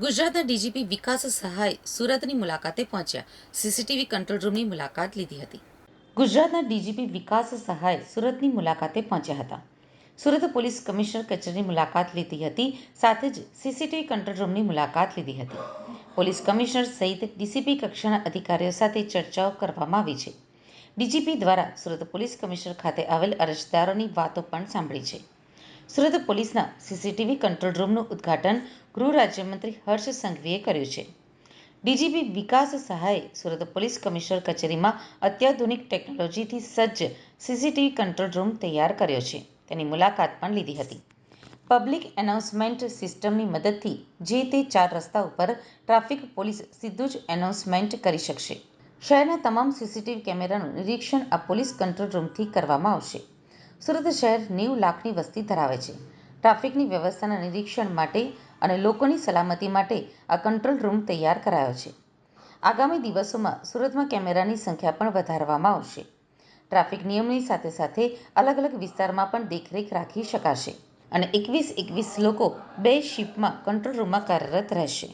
ગુજરાતના ડીજીપી વિકાસ સહાય સુરતની મુલાકાતે પહોંચ્યા. સીસીટીવી કંટ્રોલ રૂમની મુલાકાત લીધી હતી. ગુજરાતના ડીજીપી વિકાસ સહાય સુરતની મુલાકાતે પહોંચ્યા હતા. સુરત પોલીસ કમિશનર કચેરીની મુલાકાત લીધી હતી, સાથે જ સીસીટીવી કંટ્રોલ રૂમની મુલાકાત લીધી હતી. પોલીસ કમિશનર સહિત ડીસીપી કક્ષાના અધિકારીઓ સાથે ચર્ચાઓ કરવામાં આવી છે. ડીજીપી દ્વારા સુરત પોલીસ કમિશનર ખાતે આવેલ અરજદારોની વાતો પણ સાંભળી છે. સુરત પોલીસના સીસીટીવી કંટ્રોલ રૂમનું ઉદ્ઘાટન ગૃહ રાજ્યમંત્રી હર્ષ સંઘવીએ કર્યું છે. ડીજીપી વિકાસ સહાયે સુરત પોલીસ કમિશનર કચેરીમાં અત્યાધુનિક ટેકનોલોજીથી સજ્જ સીસીટીવી કંટ્રોલ રૂમ તૈયાર કર્યો છે. તેની મુલાકાત પણ લીધી હતી. પબ્લિક એનાઉન્સમેન્ટ સિસ્ટમની મદદથી જે તે ચાર રસ્તા ઉપર ટ્રાફિક પોલીસ સીધું જ એનાઉન્સમેન્ટ કરી શકશે. શહેરના તમામ સીસીટીવી કેમેરાનું નિરીક્ષણ આ પોલીસ કંટ્રોલ રૂમથી કરવામાં આવશે. સુરત શહેર નેવું લાખની વસ્તી ધરાવે છે. ટ્રાફિકની વ્યવસ્થાના નિરીક્ષણ માટે અને લોકોની સલામતી માટે આ કંટ્રોલ રૂમ તૈયાર કરાયો છે. આગામી દિવસોમાં સુરતમાં કેમેરાની સંખ્યા પણ વધારવામાં આવશે. ટ્રાફિક નિયમની સાથે સાથે અલગ અલગ વિસ્તારમાં પણ દેખરેખ રાખી શકાશે અને એકવીસ એકવીસ લોકો બે શિફ્ટમાં કંટ્રોલ રૂમમાં કાર્યરત રહેશે.